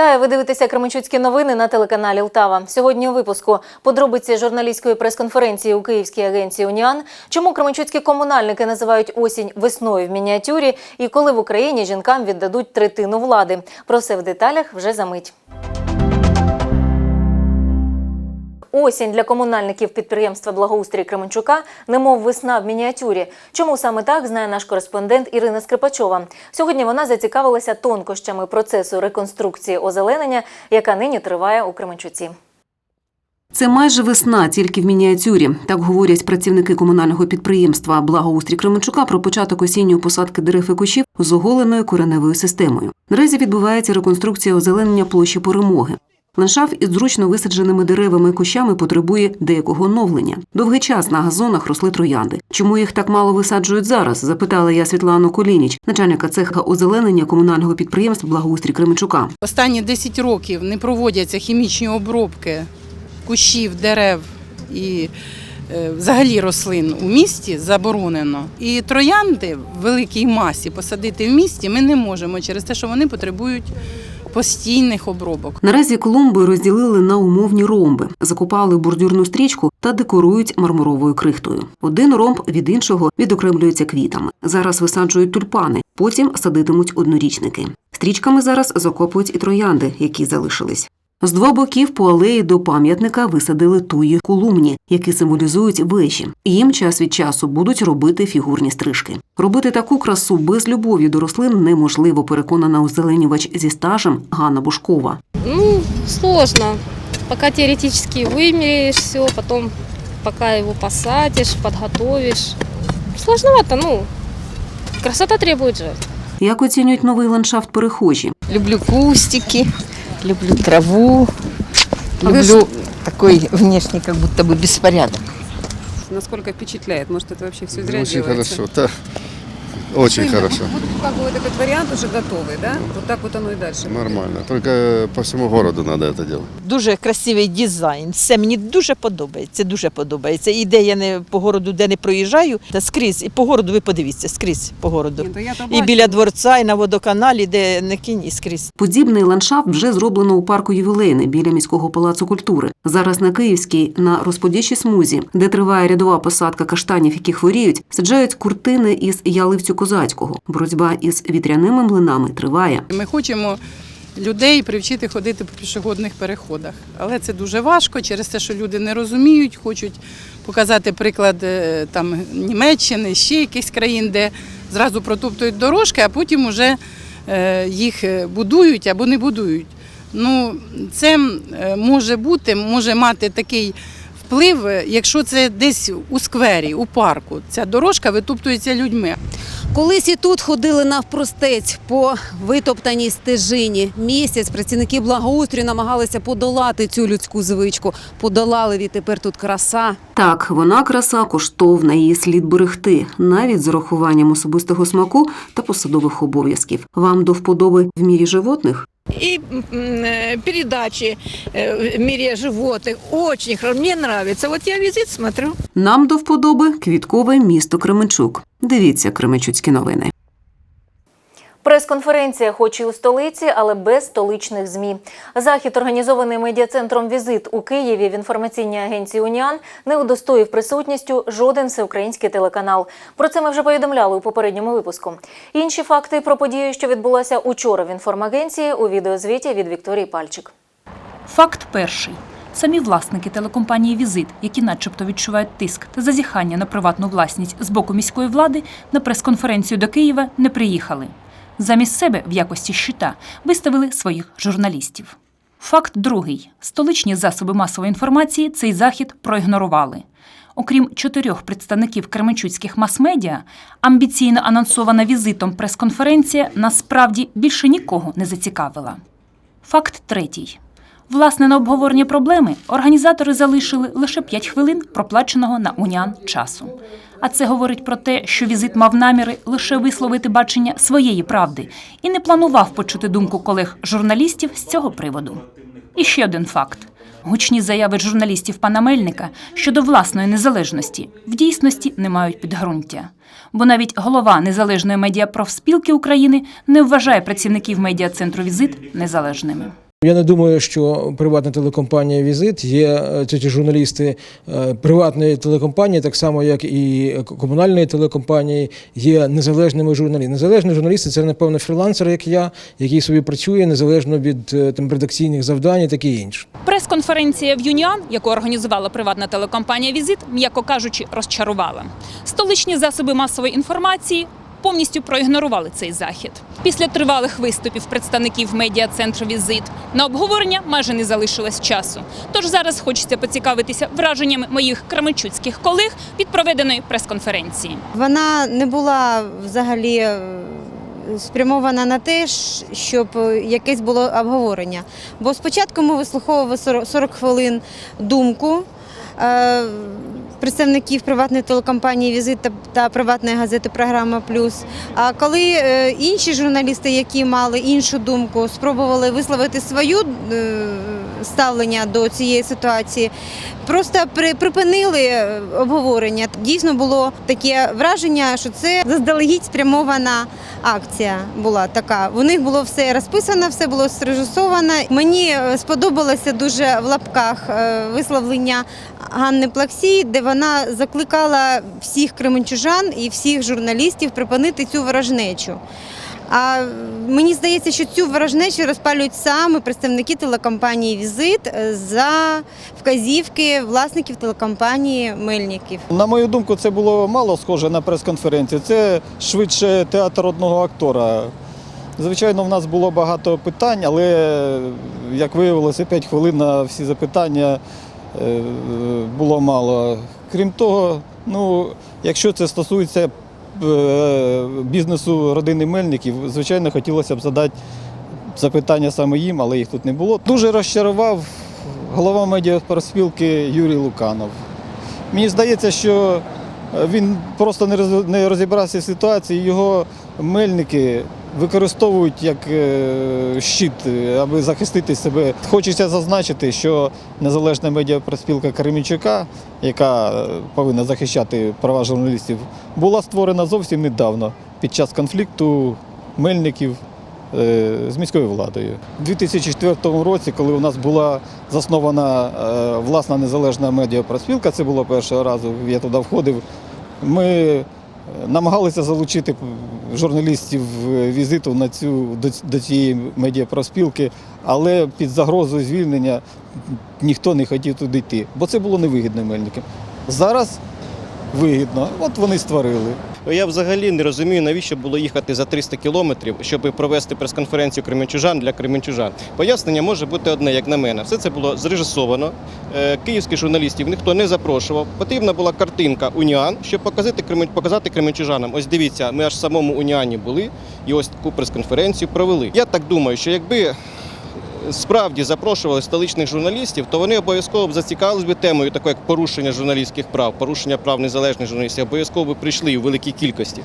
Вітаю! Ви дивитеся Кременчуцькі новини на телеканалі Лтава. Сьогодні у випуску подробиці журналістської прес-конференції у Київській агенції Уніан. Чому кременчуцькі комунальники називають осінь весною в мініатюрі і коли в Україні жінкам віддадуть третину влади. Про все в деталях вже за мить. Осінь для комунальників підприємства благоустрій Кременчука немов весна в мініатюрі. Чому саме так знає наш кореспондент Ірина Скрипачова. Сьогодні вона зацікавилася тонкощами процесу реконструкції озеленення, яка нині триває у Кременчуці. Це майже весна, тільки в мініатюрі. Так говорять працівники комунального підприємства Благоустрій Кременчука про початок осінньої посадки дерев і кущів з оголеною кореневою системою. Наразі відбувається реконструкція озеленення площі перемоги. Ландшафт із зручно висадженими деревами і кущами потребує деякого оновлення. Довгий час на газонах росли троянди. Чому їх так мало висаджують зараз? запитала я Світлану Колініч, начальника цеха озеленення комунального підприємства Благоустрій Кременчука. Останні 10 років не проводяться хімічні обробки кущів, дерев і е, взагалі рослин у місті заборонено. І троянди в великій масі посадити в місті ми не можемо через те, що вони потребують постійних обробок. Наразі клумби розділили на умовні ромби, закопали бордюрну стрічку та декорують мармуровою крихтою. Один ромб від іншого відокремлюється квітами. Зараз висаджують тюльпани, потім садитимуть однорічники. Стрічками зараз закопують і троянди, які залишились. З двох боків по алеї до пам'ятника висадили туї кулумні, які символізують вежі. Їм час від часу будуть робити фігурні стрижки. Робити таку красу без любові до рослин неможливо, переконана озеленювач зі стажем Ганна Бушкова. Ну, сложно. Пока теоретически вымеряешь все, потом пока его посадишь, подготовишь. Сложновато, ну, красота требует же. Як оцінюють новий ландшафт перехожі? Люблю кустики, люблю траву, А вы люблю такой внешний как будто бы беспорядок. Насколько впечатляет? Может, это вообще все зря Очень делается? хорошо, да. Очень Именно. хорошо. Вот как бы вот этот вариант уже готовый, да? Вот так вот оно и дальше. будет. Нормально. Только по всему городу надо это делать. Дуже красивий дизайн. Все мені дуже подобається. Дуже подобається. І де я не по городу, де не проїжджаю, та скрізь. І по городу ви подивіться, скрізь по городу. Ні, то я то І бачу. біля дворця, і на водоканалі, де не кінь, і скрізь. Подібний ландшафт вже зроблено у парку ювілейний біля міського палацу культури. Зараз на Київській, на розподільчій смузі, де триває рядова посадка каштанів, які хворіють, саджають куртини із яливцю козацького. Боротьба із вітряними млинами триває. Ми хочемо людей привчити ходити по пішохідних переходах. Але це дуже важко через те, що люди не розуміють, хочуть показати приклад е, там, Німеччини, ще якихось країн, де зразу протоптують дорожки, а потім вже е, їх е, будують або не будують. Ну, це може бути, може мати такий вплив, якщо це десь у сквері, у парку. Ця дорожка витоптується людьми. Колись і тут ходили навпростець по витоптаній стежині. Місяць працівники благоустрою намагалися подолати цю людську звичку. Подолали відтепер тут краса. Так, вона краса коштовна, її слід берегти, навіть з урахуванням особистого смаку та посадових обов'язків. Вам до вподоби в мірі животних? и м, э, передачи э, в мире животных. Очень хорошо. Мне нравится. Вот я визит смотрю. Нам до вподоби квіткове місто Кременчук. Дивіться Кременчуцькі новини. Прес-конференція, хоч і у столиці, але без столичних змі. Захід, організований медіа-центром Візит у Києві в інформаційній агенції Уніан, не удостоїв присутністю жоден всеукраїнський телеканал. Про це ми вже повідомляли у попередньому випуску. Інші факти про подію, що відбулася учора в інформагенції, у відеозвіті від Вікторії Пальчик. Факт перший. Самі власники телекомпанії Візит, які начебто відчувають тиск та зазіхання на приватну власність з боку міської влади, на прес-конференцію до Києва не приїхали. Замість себе в якості щита виставили своїх журналістів. Факт другий: столичні засоби масової інформації цей захід проігнорували. Окрім чотирьох представників кременчуцьких мас-медіа, амбіційно анонсована візитом прес-конференція насправді більше нікого не зацікавила. Факт третій. Власне, на обговорення проблеми організатори залишили лише 5 хвилин проплаченого на уніан часу. А це говорить про те, що візит мав наміри лише висловити бачення своєї правди і не планував почути думку колег-журналістів з цього приводу. І ще один факт. Гучні заяви журналістів пана Мельника щодо власної незалежності в дійсності не мають підґрунтя. Бо навіть голова незалежної медіапрофспілки України не вважає працівників медіа-центру «Візит» незалежними. Я не думаю, що приватна телекомпанія Візит є е, ці журналісти е, приватної телекомпанії, так само як і комунальної телекомпанії, є незалежними журналістами. Незалежні журналісти це напевно фрілансер, як я, який собі працює незалежно від е, там редакційних завдань і таке інше. Прес-конференція в Юніан, яку організувала приватна телекомпанія Візит, м'яко кажучи, розчарувала. Столичні засоби масової інформації повністю проігнорували цей захід. Після тривалих виступів представників медіа-центру Візит на обговорення майже не залишилось часу. Тож зараз хочеться поцікавитися враженнями моїх кременчуцьких колег від проведеної прес-конференції. Вона не була взагалі е, спрямована на те, щоб е, якесь було обговорення. Бо спочатку ми вислуховували 40 40 хвилин думку. Представників приватної телекомпанії Візит та- та приватної газети Програма Плюс. А коли е, інші журналісти, які мали іншу думку, спробували висловити свою е, ставлення до цієї ситуації, просто припинили е, обговорення. Дійсно було таке враження, що це заздалегідь спрямована акція була така. У них було все розписано, все було срежисовано. Мені е, сподобалося дуже в лапках е, висловлення Ганни Плаксій, де вона закликала всіх кременчужан і всіх журналістів припинити цю ворожнечу. А мені здається, що цю ворожнечу розпалюють саме представники телекомпанії Візит за вказівки власників телекомпанії Мельників. На мою думку, це було мало схоже на прес-конференцію. Це швидше театр одного актора. Звичайно, в нас було багато питань, але, як виявилося, 5 хвилин на всі запитання е, було мало. Крім того, ну, якщо це стосується бізнесу родини Мельників, звичайно, хотілося б задати запитання саме їм, але їх тут не було. Дуже розчарував голова медіапроспілки Юрій Луканов. Мені здається, що е, він просто не розібрався в ситуації. Його мельники використовують як е, щит, е, аби захистити себе. Хочеться зазначити, що незалежна медіапроспілка Кременчука, яка е, повинна захищати права журналістів, була створена зовсім недавно під час конфлікту мельників з міською владою. У 2004 році, коли у нас була заснована власна незалежна медіапроспілка, це було першого разу, я туди входив. Ми намагалися залучити журналістів е, візиту на цю, до, цієї медіапроспілки, але під загрозою звільнення ніхто не хотів туди йти, бо це було невигідно мельникам. Зараз вигідно, от вони створили. Я взагалі не розумію, навіщо було їхати за 300 кілометрів, щоб провести прес-конференцію кременчужан для кременчужан. Пояснення може бути одне, як на мене. Все це було зрежисовано. Е, Київських журналістів ніхто не запрошував. Потрібна була картинка Уніан, щоб показати показати кременчужанам. Ось дивіться, ми аж в самому Уніані були і ось таку прес-конференцію провели. Я так думаю, що якби справді запрошували столичних журналістів, то вони обов'язково б зацікавились би темою, такою як порушення журналістських прав, порушення прав незалежних журналістів, обов'язково би прийшли у великій кількості.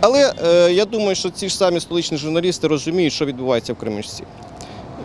Але е, я думаю, що ці ж самі столичні журналісти розуміють, що відбувається в Кременчуці.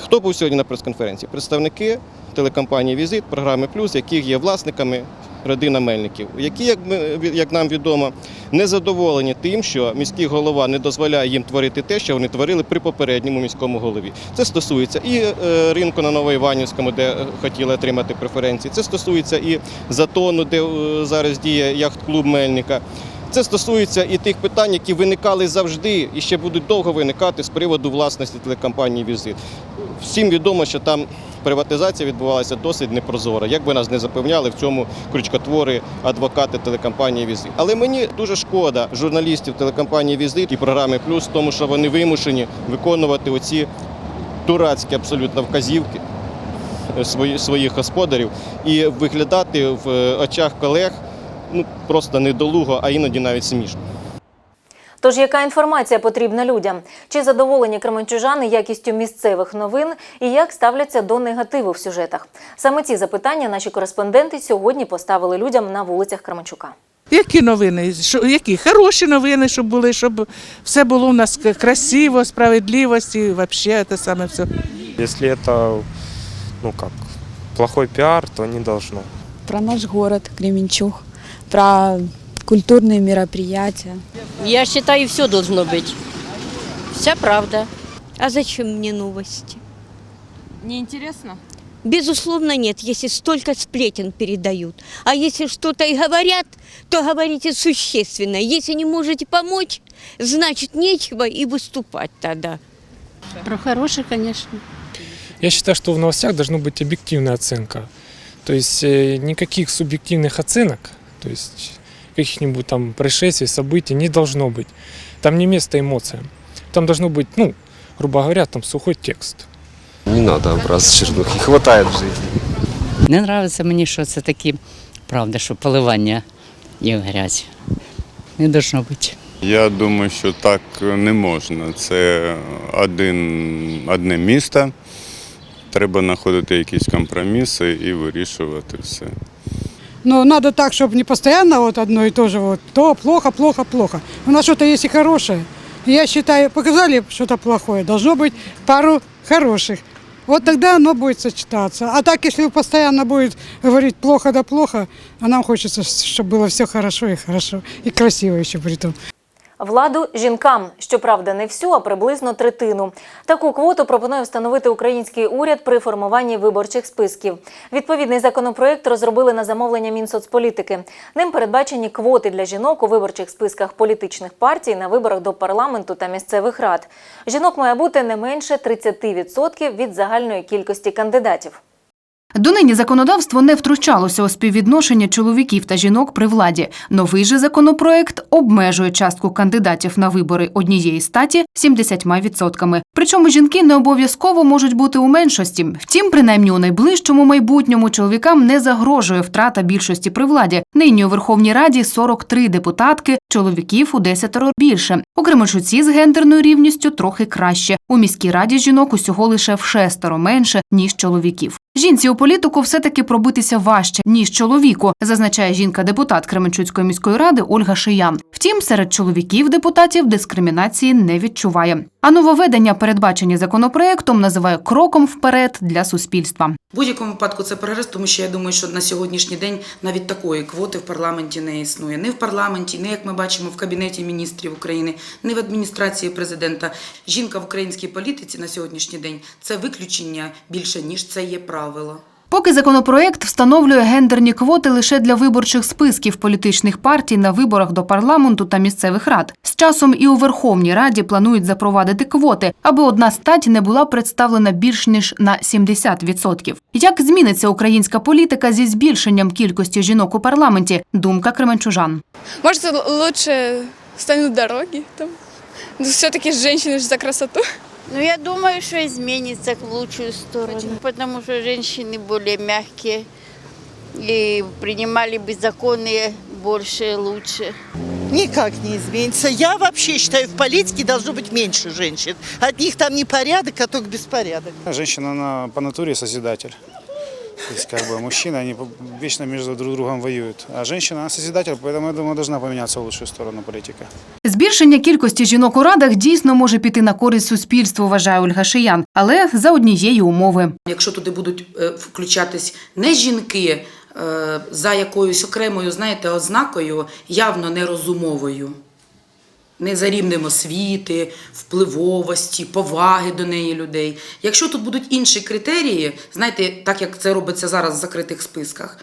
Хто був сьогодні на прес-конференції? Представники телекомпанії Візит, програми Плюс, яких є власниками родина Мельників, які, як, ми, як нам відомо, не задоволені тим, що міський голова не дозволяє їм творити те, що вони творили при попередньому міському голові. Це стосується і е, ринку на Новоіванівському, де е, хотіли отримати преференції. Це стосується і затону, де е, зараз діє яхт-клуб Мельника. Це стосується і тих питань, які виникали завжди і ще будуть довго виникати з приводу власності телекомпанії Візит. Всім відомо, що там приватизація відбувалася досить непрозоро. Як би нас не запевняли в цьому крючкотвори адвокати телекомпанії Візит. Але мені дуже шкода журналістів телекомпанії Візит і програми Плюс, тому що вони вимушені виконувати оці дурацькі абсолютно вказівки е, своїх господарів і виглядати в е, очах колег ну просто недолуго, а іноді навіть смішно. Тож яка інформація потрібна людям? Чи задоволені кременчужани якістю місцевих новин і як ставляться до негативу в сюжетах? Саме ці запитання наші кореспонденти сьогодні поставили людям на вулицях Кременчука. Які новини? Що, які? Хороші новини, щоб були, щоб все було у нас красиво, справедливості, і взагалі це саме все. Если это, ну как, плохой пиар, то не должно. Про наш город Кременчуг, про культурные мероприятия. Я считаю, все должно быть. Вся правда. А зачем мне новости? Неинтересно? Безусловно, нет, если столько сплетен передают. А если что-то и говорят, то говорите существенно. Если не можете помочь, значит нечего и выступать тогда. Про хороший, конечно. Я считаю, что в новостях должна быть объективная оценка. То есть э, никаких субъективных оценок, то есть каких-нибудь там происшествий, событий не должно быть. Там не место эмоциям. Там должно быть, ну, грубо говоря, там сухой текст. Не надо образ чернухи, хватает в жизни. Не нравиться мені, що це такі, правда, що поливання і грязь. Не должно бути. Я думаю, що так не можна. Це один, одне місто. Треба знаходити якісь компроміси і вирішувати все. Но надо так, чтобы не постоянно вот одно и то же, вот то плохо, плохо, плохо. У нас что-то есть и хорошее. Я считаю, показали что-то плохое, должно быть пару хороших. Вот тогда оно будет сочетаться. А так, если постоянно будет говорить плохо да плохо, а нам хочется, чтобы было все хорошо и хорошо, и красиво еще при том. Владу жінкам, щоправда, не всю, а приблизно третину. Таку квоту пропонує встановити український уряд при формуванні виборчих списків. Відповідний законопроект розробили на замовлення Мінсоцполітики. Ним передбачені квоти для жінок у виборчих списках політичних партій на виборах до парламенту та місцевих рад. Жінок має бути не менше 30% від загальної кількості кандидатів. Донині законодавство не втручалося у співвідношення чоловіків та жінок при владі. Новий же законопроект обмежує частку кандидатів на вибори однієї статі 70%. Причому жінки не обов'язково можуть бути у меншості. Втім, принаймні у найближчому майбутньому чоловікам не загрожує втрата більшості при владі. Нині у Верховній Раді 43 депутатки, чоловіків у 10 більше. У Кременчуці з гендерною рівністю трохи краще. У міській раді жінок усього лише в шестеро менше ніж чоловіків. Жінці у політику все-таки пробитися важче ніж чоловіку, зазначає жінка-депутат Кременчуцької міської ради Ольга Шиян. Втім, серед чоловіків депутатів дискримінації не відчуває. А нововведення, передбачені законопроектом, називає кроком вперед для суспільства. В будь-якому випадку це прогрес, тому що я думаю, що на сьогоднішній день навіть такої квоти в парламенті не існує. Не в парламенті, не як ми бачимо в кабінеті міністрів України, не в адміністрації президента. Жінка в українській політиці на сьогоднішній день це виключення більше ніж це є правило. Поки законопроект встановлює гендерні квоти лише для виборчих списків політичних партій на виборах до парламенту та місцевих рад. З часом і у Верховній Раді планують запровадити квоти, аби одна стать не була представлена більш ніж на 70%. Як зміниться українська політика зі збільшенням кількості жінок у парламенті? Думка кременчужан. Может, лучше станут дороги там? Все-таки женщины же за красоту. Ну, я думаю, что изменится в лучшую сторону, потому что женщины более мягкие и принимали бы законы больше, лучше. Никак не изменится. Я вообще считаю, в политике должно быть меньше женщин. От них там не порядок, а только беспорядок. Женщина, она по натуре созидатель. То есть, как бы, мужчины, они вечно между друг другом воюют. А женщина, она созидатель, поэтому, я думаю, должна поменяться в лучшую сторону политика. Збільшення кількості жінок у радах дійсно може піти на користь суспільству, вважає Ольга Шиян, але за однієї умови. Якщо туди будуть е, включатись не жінки е, за якоюсь окремою, знаєте, ознакою, явно нерозумовою, не за рівнем освіти, впливовості, поваги до неї людей. Якщо тут будуть інші критерії, знаєте, так як це робиться зараз в закритих списках,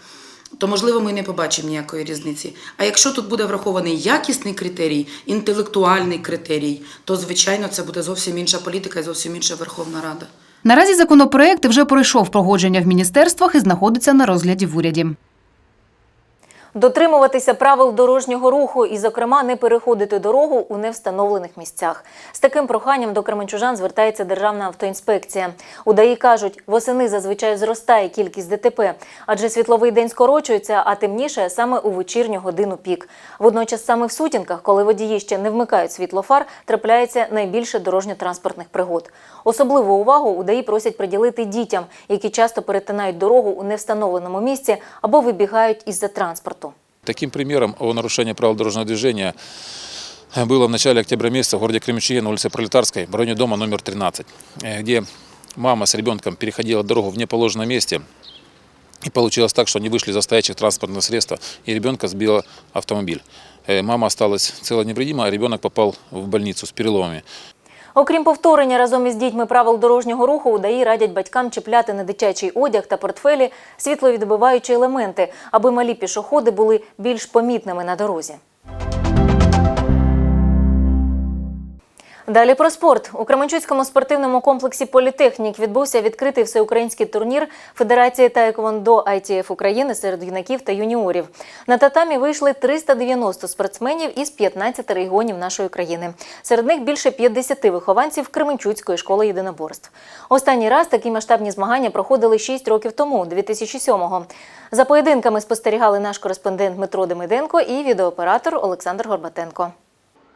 то можливо ми не побачимо ніякої різниці. А якщо тут буде врахований якісний критерій, інтелектуальний критерій, то звичайно це буде зовсім інша політика і зовсім інша Верховна Рада. Наразі законопроект вже пройшов погодження в міністерствах і знаходиться на розгляді в уряді. Дотримуватися правил дорожнього руху і, зокрема, не переходити дорогу у невстановлених місцях. З таким проханням до кременчужан звертається Державна автоінспекція. У ДАІ кажуть, восени зазвичай зростає кількість ДТП, адже світловий день скорочується, а темніше саме у вечірню годину пік. Водночас саме в сутінках, коли водії ще не вмикають світлофар, трапляється найбільше дорожньо-транспортних пригод. Особливу увагу у ДАІ просять приділити дітям, які часто перетинають дорогу у невстановленому місці або вибігають із-за транспорту. Таким примером о нарушении правил дорожного движения было в начале октября месяца в городе Кременчуге на улице Пролетарской, в районе дома номер 13, э, где мама с ребенком переходила дорогу в неположенном месте. И получилось так, что они вышли за стоячих транспортных средств, и ребенка сбила автомобиль. Э, Мама осталась цела невредима, а ребенок попал в больницу с переломами. Окрім повторення разом із дітьми правил дорожнього руху, у ДАІ радять батькам чіпляти на дитячий одяг та портфелі світловідбиваючі елементи, аби малі пішоходи були більш помітними на дорозі. Далі про спорт. У Кременчуцькому спортивному комплексі Політехнік відбувся відкритий всеукраїнський турнір Федерації Таеквондо ITF України серед юнаків та юніорів. На татамі вийшли 390 спортсменів із 15 регіонів нашої країни. Серед них більше 50 вихованців Кременчуцької школи єдиноборств. Останній раз такі масштабні змагання проходили 6 років тому, 2007-го. За поєдинками спостерігали наш кореспондент Дмитро Демиденко і відеооператор Олександр Горбатенко.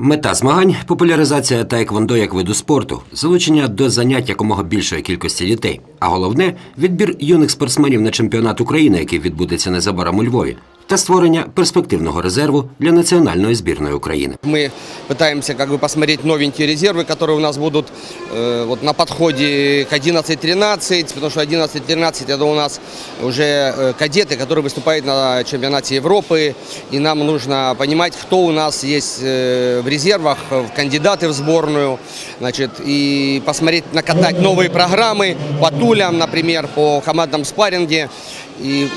Мета змагань популяризація таеквондо як виду спорту, залучення до занять якомога більшої кількості дітей. А головне відбір юних спортсменів на чемпіонат України, який відбудеться незабаром у Львові, та створення перспективного резерву для національної збірної України. Мы пытаемся как бы посмотреть новенькие резервы, которые у нас будут э, вот на подходе к 11-13, потому что 11-13 это у нас уже э, кадеты, которые выступают на чемпионате Европы, и нам нужно понимать, кто у нас есть э, в резервах, в кандидаты в сборную, значит, и посмотреть, накатать новые программы по тулям, например, по командном спарринге, и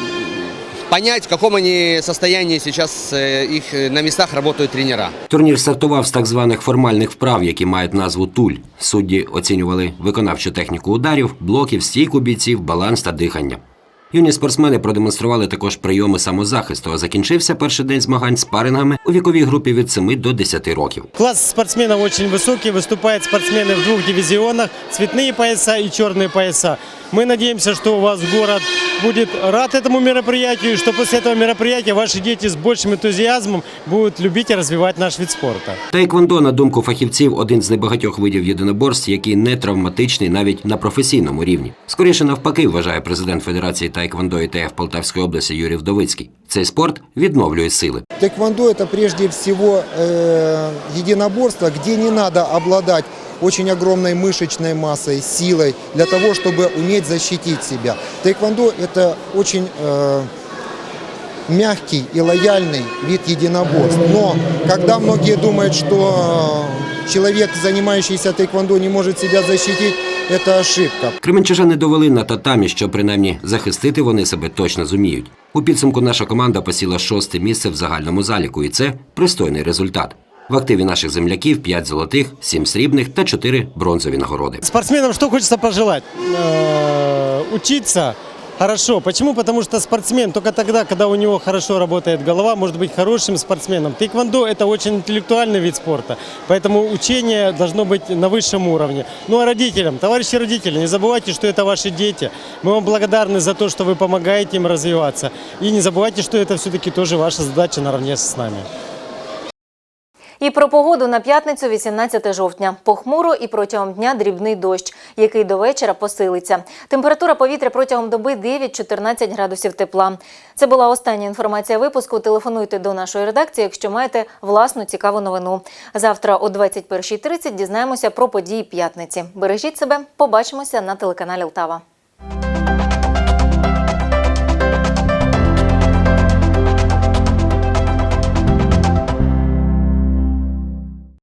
понять, в каком они состоянии сейчас э, их э, на местах работают тренера. Турнір стартував з так званих формальних вправ, які мають назву туль. Судді оцінювали виконавчу техніку ударів, блоків, стійку бійців, баланс та дихання. Юні спортсмени продемонстрували також прийоми самозахисту, а закінчився перший день змагань спарингами у віковій групі від 7 до 10 років. Класс спортсменов очень высокий, выступают спортсмены в двух дивизионах, цветные пояса и черные пояса. Мы надеемся, что у вас город будет рад этому мероприятию, и что после этого мероприятия ваши дети с большим энтузиазмом будут любить и развивать наш вид спорта. Таеквондо, на думку фахівців, один з небагатьох видів єдиноборств, який не травматичний навіть на професійному рівні. Скоріше навпаки, вважає президент Федерації Таеквондо ІТФ Полтавської області Юрій Вдовицький. Цей спорт відновлює сили. Тэквондо это прежде всего э, единоборство, где не надо обладать очень огромной мышечной массой, силой для того, чтобы уметь защитить себя. Тэквондо это очень э, мягкий и лояльный вид единоборств. Но когда многие думают, что э, человек, занимающийся тэквондо, не может себя защитить, это ошибка. Кременчужани довели на татамі, що принаймні захистити вони себе точно зуміють. У підсумку наша команда посіла шосте місце в загальному заліку, і це пристойний результат. В активі наших земляків 5 золотих, 7 срібних та 4 бронзові нагороди. Спортсменам что хочется пожелать? Э, Учиться хорошо. Почему? Потому что спортсмен только тогда, когда у него хорошо работает голова, может быть хорошим спортсменом. Тэквондо – это очень интеллектуальный вид спорта, поэтому учение должно быть на высшем уровне. Ну а родителям, товарищи родители, не забывайте, что это ваши дети. Мы вам благодарны за то, что вы помогаете им развиваться. И не забывайте, что это все-таки тоже ваша задача наравне с нами. І про погоду на п'ятницю, 18 жовтня. Похмуро і протягом дня дрібний дощ, який до вечора посилиться. Температура повітря протягом доби 9-14 градусів тепла. Це була остання інформація випуску. Телефонуйте до нашої редакції, якщо маєте власну цікаву новину. Завтра о 21.30 дізнаємося про події п'ятниці. Бережіть себе, побачимося на телеканалі Лтава.